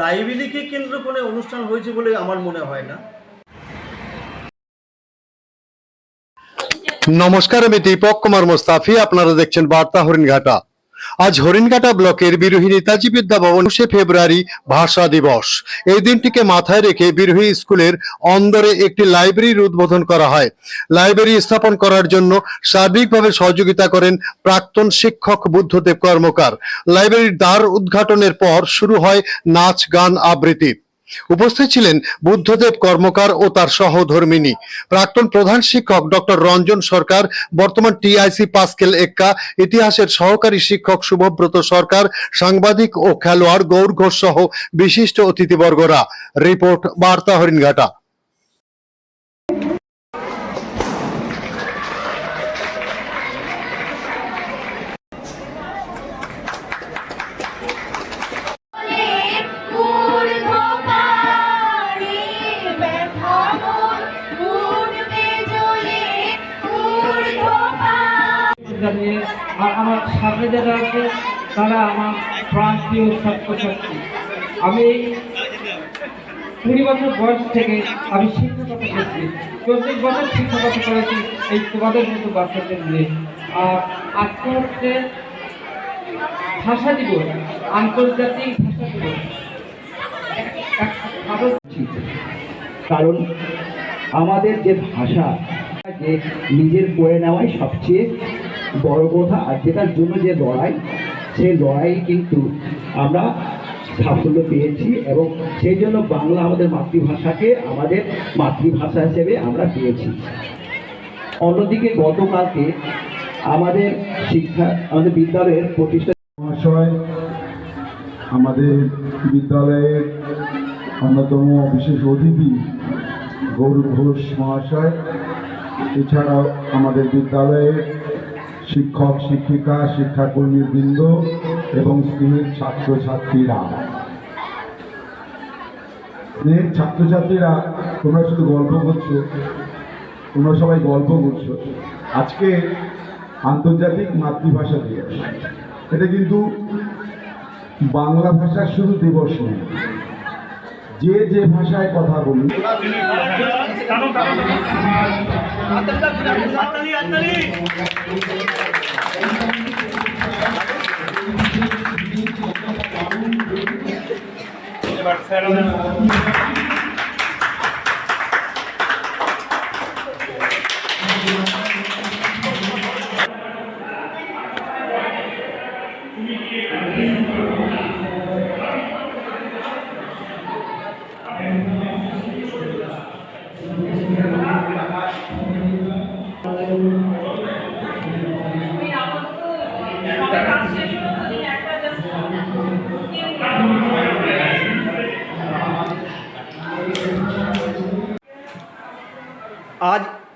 লাইব্রেরিকে কেন্দ্র করে অনুষ্ঠান হয়েছে বলে আমার মনে হয় না। নমস্কার, আমি দীপক কুমার মুস্তাফি। আপনারা দেখছেন বার্তা হরিণঘাটা। আজ হরিণঘাটা ব্লকের বিরোহী নেতাজি বিদ্যা ভবন ফেব্রুয়ারি ভাষা দিবস। এই দিনটিকে মাথায় রেখে বিরোহী স্কুলের অন্দরে একটি লাইব্রেরির উদ্বোধন করা হয়। লাইব্রেরি স্থাপন করার জন্য সার্বিকভাবে সহযোগিতা করেন প্রাক্তন শিক্ষক বুদ্ধদেব কর্মকার। লাইব্রেরির দ্বার উদ্ঘাটনের পর শুরু হয় নাচ, গান, আবৃত্তি। উপস্থিত ছিলেন বুদ্ধদেব কর্মকার ও তার সহধর্মিনী। প্রাক্তন প্রধান শিক্ষক ডক্টর রঞ্জন সরকার, বর্তমান টিআইসি পাস্কেল এক্কা, ইতিহাসের সহকারী শিক্ষক শুভব্রত সরকার, সাংবাদিক ও খেলোয়াড় গৌর ঘোষ সহ বিশিষ্ট অতিথিবর্গরা। রিপোর্ট, বার্তা হরিণঘাটা। আর আমার সাথে যারা আছে, তারা আমার প্রান্তীয় ছাত্রছাত্রী। আমি কুড়ি বছর বয়স থেকে আমি শিক্ষকতা করছি। চল্লিশ বছর শিক্ষকতা করেছি এই তোমাদের মতো বাচ্চাদের নিয়ে। আর আজকে হচ্ছে ভাষা দিবস, আন্তর্জাতিক ভাষা দিবস। কারণ আমাদের যে ভাষা, যে নিজের করে নেওয়াই সবচেয়ে বড় কথা, আর যেটার জন্য যে লড়াই, সেই লড়াই কিন্তু আমরা সাফল্য পেয়েছি এবং সেই জন্য বাংলা আমাদের মাতৃভাষাকে আমাদের মাতৃভাষা হিসেবে আমরা পেয়েছি। অন্যদিকে গতকালকে আমাদের শিক্ষা, আমাদের বিদ্যালয়ের প্রতিষ্ঠা মহাশয়, আমাদের বিদ্যালয়ের অন্যতম বিশেষ অতিথি গৌর ঘোষ মহাশয়, এছাড়াও আমাদের বিদ্যালয়ের শিক্ষক, শিক্ষিকা শিক্ষাকর্মী বৃন্দ এবং স্কুলের ছাত্রছাত্রীরা। স্নেহের ছাত্রছাত্রীরা, তোমরা শুধু গল্প করছ, তোমরা সবাই গল্প করছ। আজকে আন্তর্জাতিক মাতৃভাষা দিবস। এটা কিন্তু বাংলা ভাষার শুধু দিবস নয় যে যে ভাষায় কথা বলি। আজ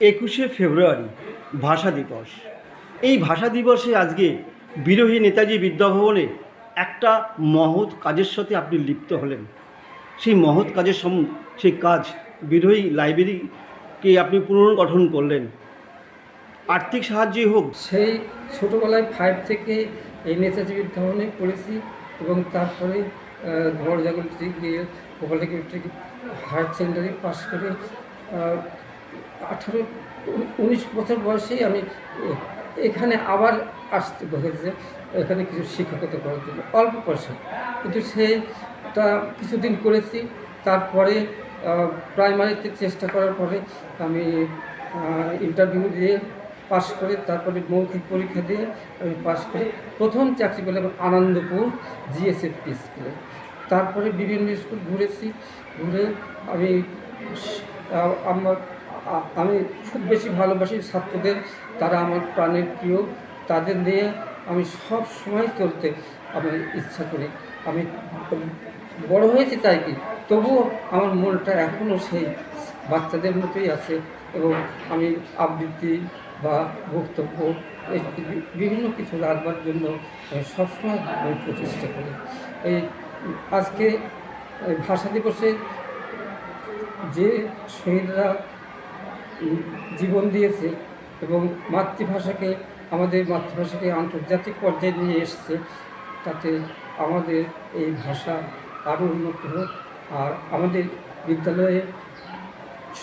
একুশে ফেব্রুয়ারি ভাষা দিবস। এই ভাষা দিবসে আজকে বিরোহী নেতাজি বিদ্যাভবনে একটা মহৎ কাজের সাথে আপনি লিপ্ত হলেন। সেই মহৎ কাজের সম, সেই কাজ বিরোহী লাইব্রেরিকে আপনি পুনর্গঠন করলেন। আর্থিক সাহায্যই হোক। সেই ছোটোবেলায় ফাইভ থেকে এই নেতাজি বিদ্যাভবনে পড়েছি এবং তারপরে ধর জাগরণী গিয়ে হায়ার সেকেন্ডারি পাস করে আঠারো, উনিশ বছর বয়সেই আমি এখানে আবার আসতে হয়েছে এখানে কিছু শিক্ষকতা করার জন্য। অল্প পয়সা। কিন্তু সেটা কিছুদিন করেছি, তারপরে প্রাইমারিতে চেষ্টা করার পরে আমি ইন্টারভিউ দিয়ে পাশ করে, তারপরে মৌখিক পরীক্ষা দিয়ে আমি পাশ করে প্রথম চাকরি পেলাম আনন্দপুর জিএসএফপি স্কুলে তারপরে বিভিন্ন স্কুল ঘুরেছি, ঘুরে আমি আমার আমি খুব বেশি ভালোবাসি ছাত্রদের, তারা আমার প্রাণের প্রিয়। তাদের নিয়ে আমি সব সময় চলতে আমি ইচ্ছা করি। আমি বড় হয়েছি তাই কি, তবুও আমার মনটা এখনও সেই বাচ্চাদের মতোই আছে এবং আমি আবৃত্তি বা বক্তব্য বিভিন্ন কিছু রাখবার জন্য সবসময় আমি প্রচেষ্টা করি। এই আজকে ভাষা দিবসে যে শহীদরা জীবন দিয়েছে এবং মাতৃভাষাকে আমাদের মাতৃভাষাকে আন্তর্জাতিক পর্যায়ে নিয়ে এসছে। তাতে আমাদের এই ভাষা আরও উন্নত হোক। আর আমাদের বিদ্যালয়ে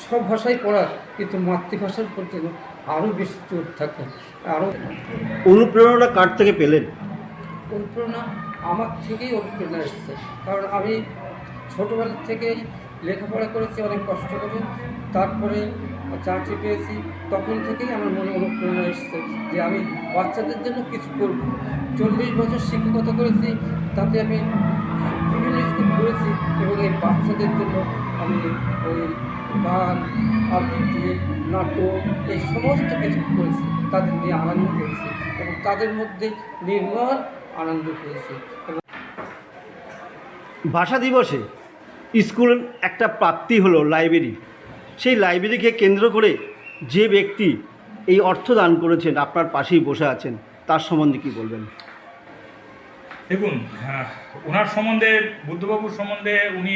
সব ভাষাই পড়ার কিন্তু মাতৃভাষার উপর যেন আরও বেশি জোর থাকে। আরও অনুপ্রেরণা কার থেকে পেলেন? অনুপ্রেরণা আমার থেকেই অনুপ্রেরণা এসছে। কারণ আমি ছোটোবেলা থেকেই লেখাপড়া করেছি অনেক কষ্ট করে। তারপরে চাকরি পেয়েছি, তখন থেকেই আমার মনে অনুপ্রেরণা এসছে যে আমি বাচ্চাদের জন্য কিছু করব। চল্লিশ বছর শিক্ষকতা করেছি, তাতে আমি বিভিন্ন স্কুল করেছি এবং এই বাচ্চাদের জন্য আমি ওই গান, আবৃত্তি, নাটক, এই সমস্ত কিছু করেছি। তাদের নিয়ে আনন্দ করেছি এবং তাদের মধ্যে নির্মল আনন্দ পেয়েছি। এবং ভাষা দিবসে স্কুল একটা প্রাপ্তি হলো লাইব্রেরি। সেই লাইব্রেরিকে কেন্দ্র করে যে ব্যক্তি এই অর্থ দান করেছেন, আপনার পাশেই বসে আছেন, তার সম্বন্ধে কি বলবেন? দেখুন ওনার সম্বন্ধে, বুদ্ধবাবুর সম্বন্ধে উনি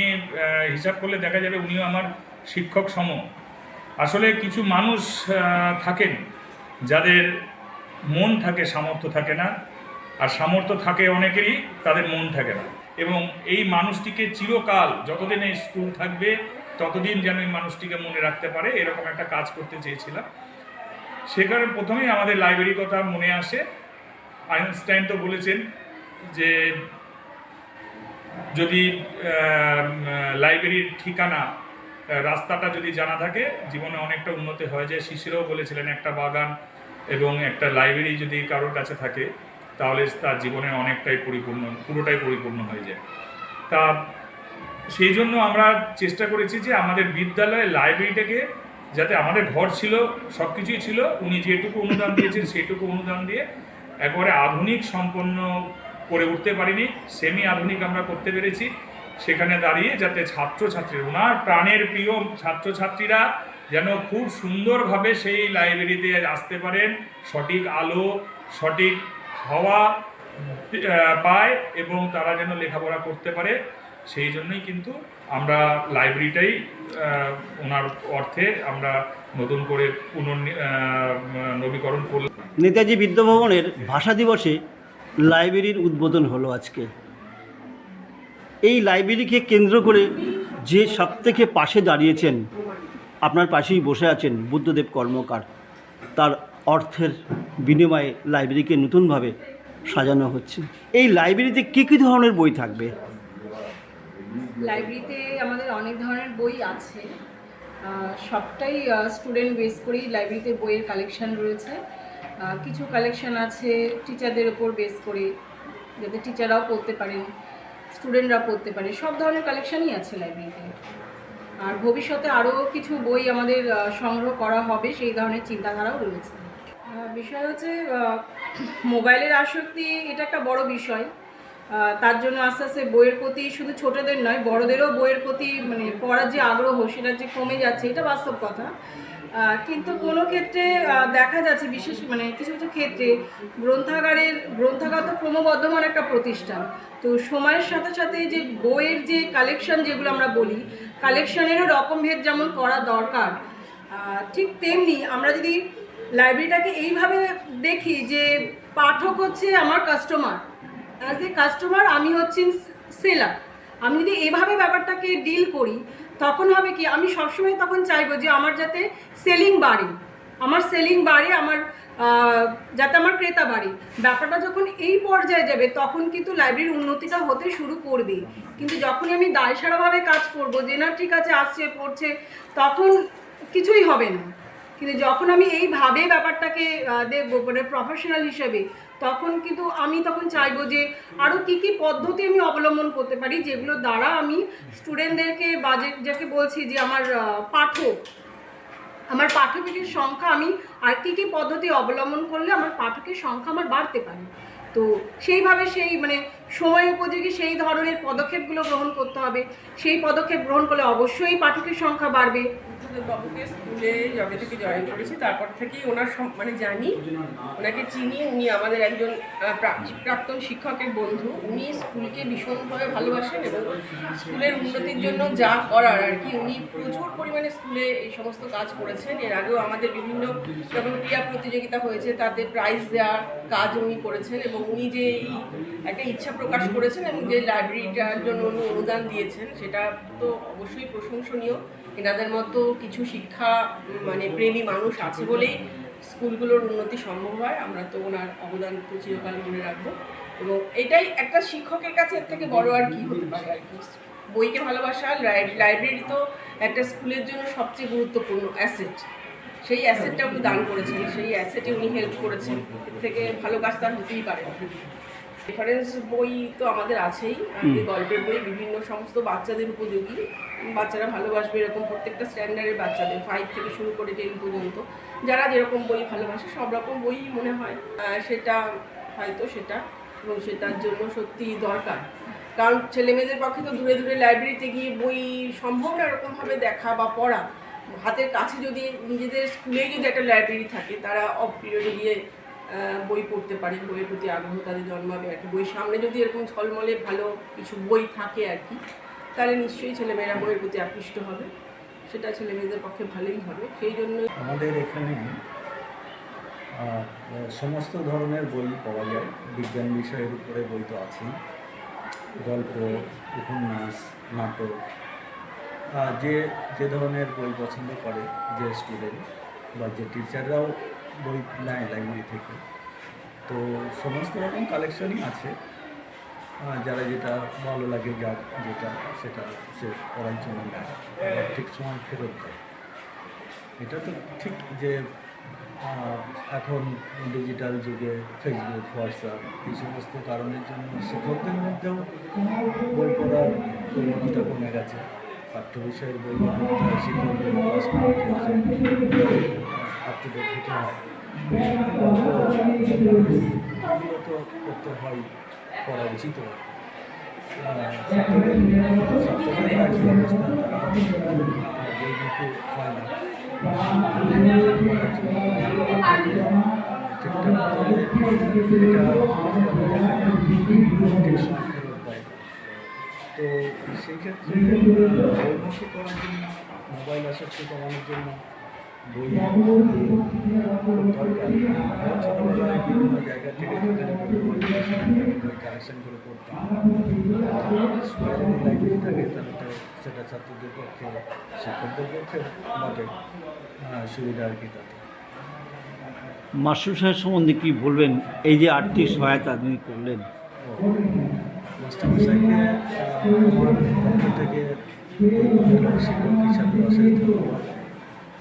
হিসাব করলে দেখা যাবে উনিও আমার শিক্ষক সম। আসলে কিছু মানুষ থাকেন যাদের মন থাকে, সামর্থ্য থাকে না, আর সামর্থ্য থাকে অনেকেরই, তাদের মন থাকে না। এবং এই মানুষটিকে চিরকাল, যতদিন এই স্কুল থাকবে ততদিন যেন এই মানুষটিকে মনে রাখতে পারে, এরকম একটা কাজ করতে চেয়েছিলাম। সেখানে প্রথমেই আমাদের লাইব্রেরির কথা মনে আসে। আইনস্টাইন তো বলেছেন যে যদি লাইব্রেরির ঠিকানা রাস্তাটা যদি জানা থাকে, জীবনে অনেকটা উন্নতি হয়ে যায়। শিশিরও বলেছিলেন, একটা বাগান এবং একটা লাইব্রেরি যদি কারোর কাছে থাকে, তাহলে তার জীবনে অনেকটাই পরিপূর্ণ, পুরোটাই পরিপূর্ণ হয়ে যায়। তা সেই জন্য আমরা চেষ্টা করেছি যে আমাদের বিদ্যালয়ে লাইব্রেরিটাকে যাতে আমাদের ঘর ছিল সব কিছুই ছিল, উনি যেটুকু অনুদান দিয়েছেন সেইটুকু অনুদান দিয়ে একবারে আধুনিক সম্পন্ন করে উঠতে পারিনি সেমি আধুনিক আমরা করতে পেরেছি। সেখানে দাঁড়িয়ে যাতে ছাত্রছাত্রীরা, ওনার প্রাণের প্রিয় ছাত্রছাত্রীরা যেন খুব সুন্দরভাবে সেই লাইব্রেরিতে আসতে পারেন, সঠিক আলো, সঠিক হাওয়া পায় এবং তারা যেন লেখাপড়া করতে পারে। সেই জন্যই কিন্তু আমরা লাইব্রেরিটাই ওনার অর্থে আমরা নতুন করে নবীকরণ করলাম। নেতাজি বিদ্যাভবনের ভাষা দিবসে লাইব্রেরির উদ্বোধন হলো আজকে। এই লাইব্রেরিকে কেন্দ্র করে যে সব থেকে পাশে দাঁড়িয়েছেন, আপনার পাশেই বসে আছেন বুদ্ধদেব কর্মকার, তার অর্থের বিনিময়ে লাইব্রেরিকে নতুনভাবে সাজানো হচ্ছে। এই লাইব্রেরিতে কী কী ধরনের বই থাকবে? লাইব্রেরিতে আমাদের অনেক ধরনের বই আছে। সবটাই স্টুডেন্ট বেস করেই লাইব্রেরিতে বইয়ের কালেকশান রয়েছে। কিছু কালেকশান আছে টিচারদের ওপর বেস করে, যাতে টিচাররাও পড়তে পারেন স্টুডেন্টরা পড়তে পারে। সব ধরনের কালেকশনই আছে লাইব্রেরিতে আর ভবিষ্যতে আরও কিছু বই আমাদের সংগ্রহ করা হবে, সেই ধরনের চিন্তাধারাও রয়েছে। বিষয় হচ্ছে মোবাইলের আসক্তি এটা একটা বড় বিষয়। তার জন্য আস্তে আস্তে বইয়ের প্রতি শুধু ছোটদের নয়, বড়দেরও বইয়ের প্রতি মানে পড়ার যে আগ্রহ সেটা যে কমে যাচ্ছে, এটা বাস্তব কথা। কিন্তু কোনো ক্ষেত্রে দেখা যাচ্ছে বিশেষ মানে কিছু কিছু ক্ষেত্রে গ্রন্থাগারের, গ্রন্থাগার তো ক্রমবর্ধমান একটা প্রতিষ্ঠান। তো সময়ের সাথে সাথে যে বইয়ের যে কালেকশন যেগুলো আমরা বলি কালেকশনেরও রকমভেদ যেমন করা দরকার ঠিক তেমনি আমরা যদি লাইব্রেরিটাকে এইভাবে দেখি যে পাঠক হচ্ছে আমার কাস্টমার অ্যাজ এ কাস্টমার আমি হচ্ছি সেলার আমি যদি এভাবে ব্যাপারটাকে ডিল করি, তখন হবে কি, আমি সবসময় তখন চাইব যে আমার যাতে সেলিং বাড়ে। আমার সেলিং বাড়ে, আমার যাতে আমার ক্রেতা বাড়ে। ব্যাপারটা যখন এই পর্যায়ে যাবে, তখন কিন্তু লাইব্রেরির উন্নতিটা হতে শুরু করবে। কিন্তু যখনই আমি দায়সারাভাবে কাজ করব, যে না, ঠিক আছে, আসছে, পড়ছে, তখন কিছুই হবে না। কিন্তু যখন আমি এইভাবে ব্যাপারটাকে দেখব মানে প্রফেশনাল হিসেবে তখন কিন্তু আমি তখন চাইব যে আরও কী কী পদ্ধতি আমি অবলম্বন করতে পারি, যেগুলো দ্বারা আমি স্টুডেন্টদেরকে বা যাকে বলছি যে আমার পাঠক, আমার পাঠকের সংখ্যা আমি আর কী কী পদ্ধতি অবলম্বন করলে আমার পাঠকের সংখ্যা আমার বাড়তে পারে। তো সেইভাবে সেই মানে সময় উপযোগী সেই ধরনের পদক্ষেপগুলো গ্রহণ করতে হবে। সেই পদক্ষেপ গ্রহণ করলে অবশ্যই পাঠকের সংখ্যা বাড়বে। বাবুকে স্কুলে যবে থেকে জয়েন করেছি, তারপর থেকেই ওনার মানে জানি, ওনাকে চিনি, উনি আমাদের একজন প্রাক্তন শিক্ষকের বন্ধু, উনি স্কুলকে ভীষণভাবে ভালোবাসেন এবং স্কুলের উন্নতির জন্য যা করার আর কি, উনি প্রচুর পরিমাণে স্কুলে এই সমস্ত কাজ করেছেন। এর আগেও আমাদের বিভিন্ন যখন ক্রীড়া প্রতিযোগিতা হয়েছে তাতে প্রাইজ দেওয়ার কাজ উনি করেছেন এবং উনি যে এই একটা ইচ্ছা প্রকাশ করেছেন এবং যে লাইব্রেরিটার জন্য উনি অনুদান দিয়েছেন, সেটা তো অবশ্যই প্রশংসনীয়। এনাদের মতো কিছু শিক্ষা মানে প্রেমী মানুষ আছে বলেই স্কুলগুলোর উন্নতি সম্ভব হয়। আমরা তো ওনার অবদান তো চিরকাল মনে রাখব। এবং এটাই একটা শিক্ষকের কাছে এর থেকে বড় আর কি হতে পারে। আর কি বইকে ভালোবাসা, লাই- লাইব্রেরি তো একটা স্কুলের জন্য সবচেয়ে গুরুত্বপূর্ণ অ্যাসেট। সেই অ্যাসেটটা উনি দান করেছেন। সেই অ্যাসেটে উনি হেল্প করেছেন। এর থেকে ভালো কাজ তার হতেই পারে রেফারেন্স বই তো আমাদের আছেই। আমাদের গল্পের বই বিভিন্ন সমস্ত বাচ্চাদের উপযোগী। বাচ্চারা ভালোবাসবে এরকম প্রত্যেকটা স্ট্যান্ডার্ডের বাচ্চাদের ফাইভ থেকে শুরু করে টেন পর্যন্ত। যারা যেরকম বই ভালোবাসে সব রকম বই মনে হয়। সেটা হয়তো সেটা এবং সেটার জন্য সত্যি দরকার। কারণ ছেলে মেয়েদের পক্ষে তো দূরে দূরে লাইব্রেরিতে গিয়ে বই সম্ভব না এরকমভাবে দেখা বা পড়া। হাতের কাছে যদি নিজেদের স্কুলেই যদি একটা লাইব্রেরি থাকে তারা অফ পিরিয়ডে গিয়ে বই পড়তে পারে, বইয়ের প্রতি আগ্রহ তাদের জন্মাবে আর কি। বই সামনে যদি এরকম ছলমলে ভালো কিছু বই থাকে আর কি, তাহলে নিশ্চয়ই ছেলেমেয়েরা বইয়ের প্রতি আকৃষ্ট হবে। সেটা ছেলে মেয়েদের পক্ষে ভালোই হবে। সেই জন্য আমাদের এখানে সমস্ত ধরনের বই পাওয়া যায়। বিজ্ঞান বিষয়ের উপরে বই তো আছেই। গল্প, উপন্যাস, নাটক যে যে ধরনের বই পছন্দ করে, যে স্টুডেন্ট বা যে টিচাররাও বই নেয় লাইব্রেরি থেকে। তো সমস্ত রকম কালেকশনই আছে। যারা যেটা ভালো লাগে যার যেটা, সেটা সে পড়ার জন্য নেয়। ঠিক সময় ফেরত দেয়। এটা তো ঠিক যে এখন ডিজিটাল যুগে ফেসবুক হোয়াটসঅ্যাপ এই সমস্ত কারণের জন্য শিক্ষকদের মধ্যেও বই পড়ার প্রবণতা কমে গেছে। পাঠ্য বিষয়ের বই শিক্ষকদের ক্লাস করার ক্ষেত্রে আপ টু ডেট হতে হয়। তো করতে হয়, করা উচিত তো সেই ক্ষেত্রে করার জন্য, মোবাইল আসক্তি কমানোর জন্য সেটা ছাত্রদের পক্ষে শিক্ষকদের পক্ষে সুবিধা আর কি তাতে মাস্টার সাহেব সম্বন্ধে কি বলবেন? এই যে আর্থিক সহায়তা তিনি করলেন। মাস্টারমশাইকে থেকে শিক্ষক হিসাবে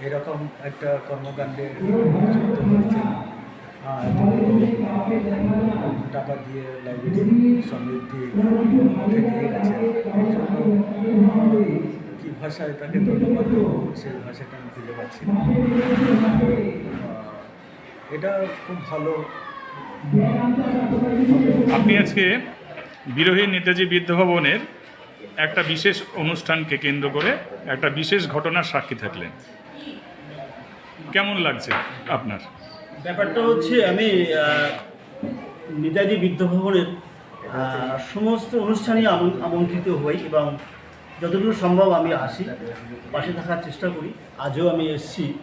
এরকম একটা কর্মকাণ্ডে টাকা দিয়ে লাইব্রেরি সমৃদ্ধি থেকে কী ভাষায় তাকে ধন্যবাদ সেই ভাষাটা আমি খুঁজে পাচ্ছি এটা খুব ভালো। আপনি আজকে বিরোহী নেতাজি বিদ্যাভবনের একটা বিশেষ অনুষ্ঠানকে কেন্দ্র করে একটা বিশেষ ঘটনার সাক্ষী থাকলেন। কেমন লাগছে আপনার? ব্যাপারটা হচ্ছে আমি নেতাজি বিদ্যাভবনের সমস্ত অনুষ্ঠানে আমন- আমন্ত্রিত হই এবং যতটুকু সম্ভব আমি আসি, পাশে থাকার চেষ্টা করি। আজও আমি এসেছি।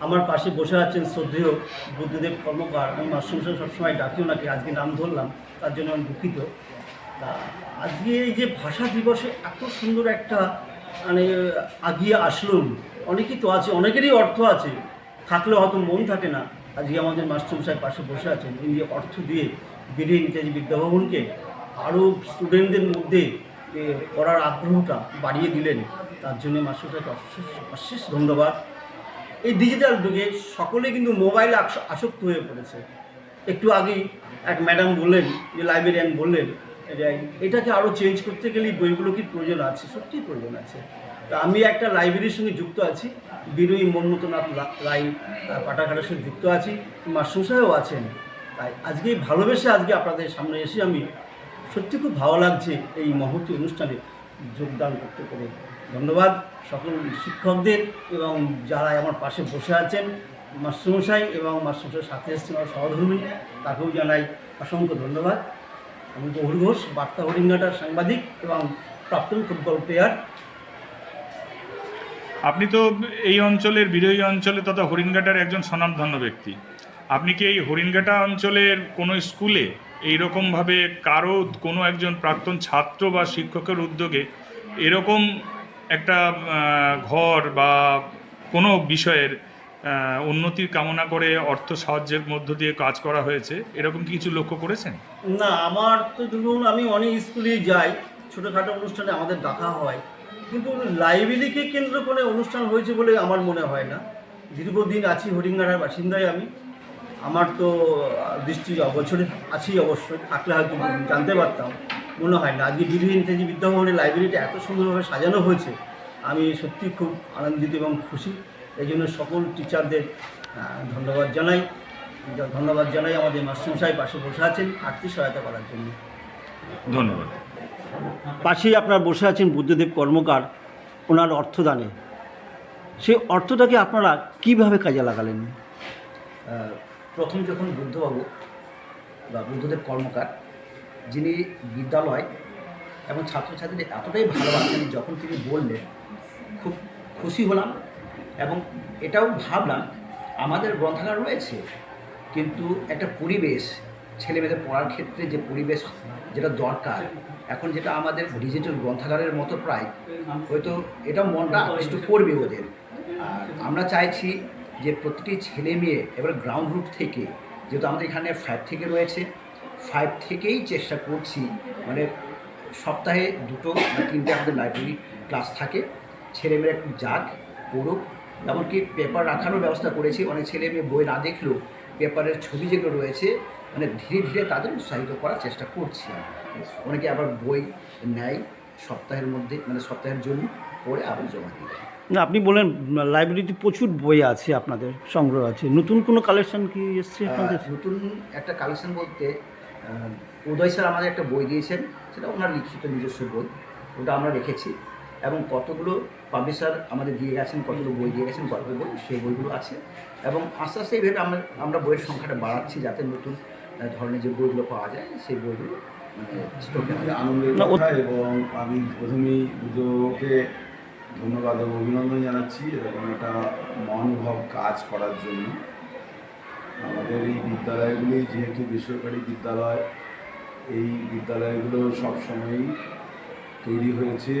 আমার পাশে বসে আছেন শ্রদ্ধেয় বুদ্ধদেব কর্মকার। আমি মাস্টার সাহেব সবসময় ডাকি ওনাকে আজকে নাম ধরলাম, তার জন্য আমি দুঃখিত। তা আজকে এই যে ভাষা দিবসে এত সুন্দর একটা মানে আগিয়ে আসলুন অনেকেই তো আছে, অনেকেরই অর্থ আছে। থাকলেও হয়তো মন থাকে না। আজকে আমাদের মাস্টার সাহেব পাশে বসে আছেন ইনি অর্থ দিয়ে বেরিয়ে নেতাজি বিদ্যাভবনকে, আরও স্টুডেন্টদের মধ্যে পড়ার আগ্রহটা বাড়িয়ে দিলেন। তার জন্য মাস্টার সাহেবকে অশেষ অশেষ ধন্যবাদ। এই ডিজিটাল যুগে সকলে কিন্তু মোবাইল আসক্ত হয়ে পড়েছে। একটু আগেই এক ম্যাডাম বললেন, যে লাইব্রেরিয়ান বললেন এটাকে আরও চেঞ্জ করতে গেলে বইগুলো কি প্রয়োজন আছে? সত্যিই প্রয়োজন আছে। তা আমি একটা লাইব্রেরির সঙ্গে যুক্ত আছি। বিরোহী মন্মথনাথ লা- রায় পাঠাগারের সঙ্গে যুক্ত আছি। মাস্টার সাহেবও আছেন। তাই আজকে ভালোবেসে আজকে আপনাদের সামনে এসে আমি সত্যি খুব ভালো লাগছে এই মহতি অনুষ্ঠানে যোগদান করতে পেরে। ধন্যবাদ সকল শিক্ষকদের এবং যারা আমার পাশে বসে আছেন মাস্টারমশাই এবং মাস্টারমশাই সাথে এসেছেন আমার সহধর্মী তাকেও জানাই অসংখ্য ধন্যবাদ। আমি গৌর ঘোষ, বার্তা হরিঙ্গাটার সাংবাদিক এবং প্রাক্তন ফুটবল প্লেয়ার আপনি তো এই অঞ্চলের বিরোহী অঞ্চলে তথা হরিণঘাটার একজন স্বনামধন্য ব্যক্তি। আপনি কি এই হরিণঘাটা অঞ্চলের কোনো স্কুলে এইরকমভাবে কারও কোনো একজন প্রাক্তন ছাত্র বা শিক্ষকের উদ্যোগে এরকম একটা ঘর বা কোনো বিষয়ের উন্নতির কামনা করে অর্থ সাহায্যের মধ্য দিয়ে কাজ করা হয়েছে? এরকম কিছু লক্ষ্য করেছেন? না, আমার তো ধরুন আমি অনেক স্কুলেই যাই। ছোটোখাটো অনুষ্ঠানে আমাদের ডাকা হয়। কিন্তু লাইব্রেরিকে কেন্দ্র করে অনুষ্ঠান হয়েছে বলে আমার মনে হয় না। দীর্ঘদিন আছি হরিঙ্গার বাসিন্দায় আমি। আমার তো দৃষ্টি অবছরে আছি অবশ্যই, থাকলে হয়তো জানতে পারতাম, মনে হয় না। আজকে বিধি ইংরেজি বিদ্যাভবনের লাইব্রেরিটা এত সুন্দরভাবে সাজানো হয়েছে, আমি সত্যি খুব আনন্দিত এবং খুশি। এই জন্য সকল টিচারদের ধন্যবাদ জানাই। ধন্যবাদ জানাই আমাদের মাস্টারমশাই পাশে বসে আছেন, আর্থিক সহায়তা করার জন্য। ধন্যবাদ। পাশেই আপনার বসে আছেন বুদ্ধদেব কর্মকার, ওনার অর্থদানে। সেই অর্থটাকে আপনারা কীভাবে কাজে লাগালেন? প্রথম যখন বুদ্ধবাবু বা বুদ্ধদেব কর্মকার, যিনি বিদ্যালয় এবং ছাত্রছাত্রীদের এতটাই ভালোবাসেন যখন তিনি বললেন, খুব খুশি হলাম এবং এটাও ভাবলাম, আমাদের গ্রন্থাগার রয়েছে, কিন্তু একটা পরিবেশ, ছেলেমেয়েদের পড়ার ক্ষেত্রে যে পরিবেশ, যেটা দরকার এখন যেটা আমাদের ডিজিটাল গ্রন্থাগারের মতো প্রায়, হয়তো এটা মনটা আকৃষ্ট করবে ওদের। আর আমরা চাইছি যে প্রতিটি ছেলে মেয়ে, এবার গ্রাউন্ড রুট থেকে, যেহেতু আমাদের এখানে ফাইভ থেকে রয়েছে ফাইভ থেকেই চেষ্টা করছি মানে সপ্তাহে দুটো বা তিনটে আমাদের লাইব্রেরি ক্লাস থাকে। ছেলেমেয়েরা একটু যাক, পড়ুক, এমনকি পেপার রাখানোর ব্যবস্থা করেছি। অনেক ছেলে মেয়ে বই না দেখলেও পেপারের ছবি যেগুলো রয়েছে মানে ধীরে ধীরে তাদের উৎসাহিত করার চেষ্টা করছি আমরা। অনেকে আবার বই নেয় সপ্তাহের মধ্যে মানে সপ্তাহের জন্য পড়ে আবার জমা দিয়ে দেয়। না আপনি বলেন লাইব্রেরিতে প্রচুর বই আছে আপনাদের সংগ্রহ আছে। নতুন কোনো কালেকশন কি এসছে আপনাদের? নতুন একটা কালেকশন বলতে উদয় স্যার আমাদের একটা বই দিয়েছেন সেটা ওনার লিখিত নিজস্ব বই। ওটা আমরা রেখেছি। এবং কতগুলো পাবলিশার আমাদের দিয়ে গেছেন কতগুলো বই দিয়ে গেছেন গল্পের বই সেই বইগুলো আছে। এবং আস্তে আস্তে এইভাবে আমরা আমরা বইয়ের সংখ্যাটা বাড়াচ্ছি যাতে নতুন ধরনের যে বইগুলো পাওয়া যায় সেই বইগুলো মানে আনন্দের কথা এবং আমি প্রথমেই বুদ্ধকে ধন্যবাদ এবং অভিনন্দন জানাচ্ছি এরকম একটা মনোভাব কাজ করার জন্য। আমাদের এই বিদ্যালয়গুলি যেহেতু বেসরকারি বিদ্যালয় এই বিদ্যালয়গুলো সবসময়ই তৈরি হয়েছে।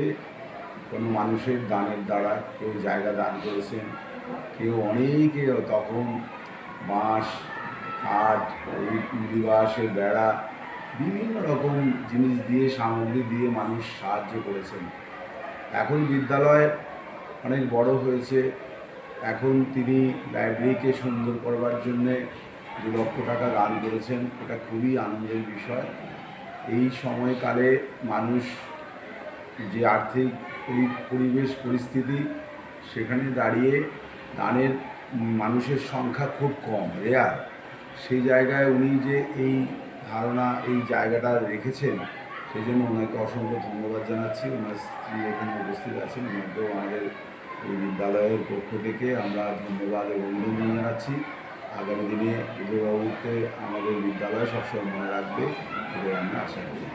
কোনো মানুষের দানের দ্বারা কেউ জায়গা দান করেছেন কেউ অনেকে তখন বাঁশ এই লিবাসের বেড়া, বিভিন্ন রকম জিনিস দিয়ে, সামগ্রী দিয়ে মানুষ সাহায্য করেছেন। এখন বিদ্যালয় অনেক বড় হয়েছে। এখন তিনি লাইব্রেরিকে সুন্দর করবার জন্যে দু লক্ষ টাকা দান করেছেন। এটা খুবই আনন্দের বিষয়। এই সময়কালে মানুষ যে আর্থিক পরি- পরিবেশ পরিস্থিতি, সেখানে দাঁড়িয়ে দানের মানুষের সংখ্যা খুব কম, রেয়ার। সেই জায়গায় উনি যে এই ধারণা, এই জায়গাটা রেখেছেন, সেই জন্য ওনাকে অসংখ্য ধন্যবাদ জানাচ্ছি। ওনার স্ত্রী এখানে উপস্থিত আছেন ওনাকেও আমাদের এই বিদ্যালয়ের পক্ষ থেকে আমরা ধন্যবাদ এবং অভিনন্দন জানাচ্ছি। আগামী দিনে উদয়বাবুকে আমাদের বিদ্যালয় সবসময় মনে রাখবে, এটাই আমরা আশা করি।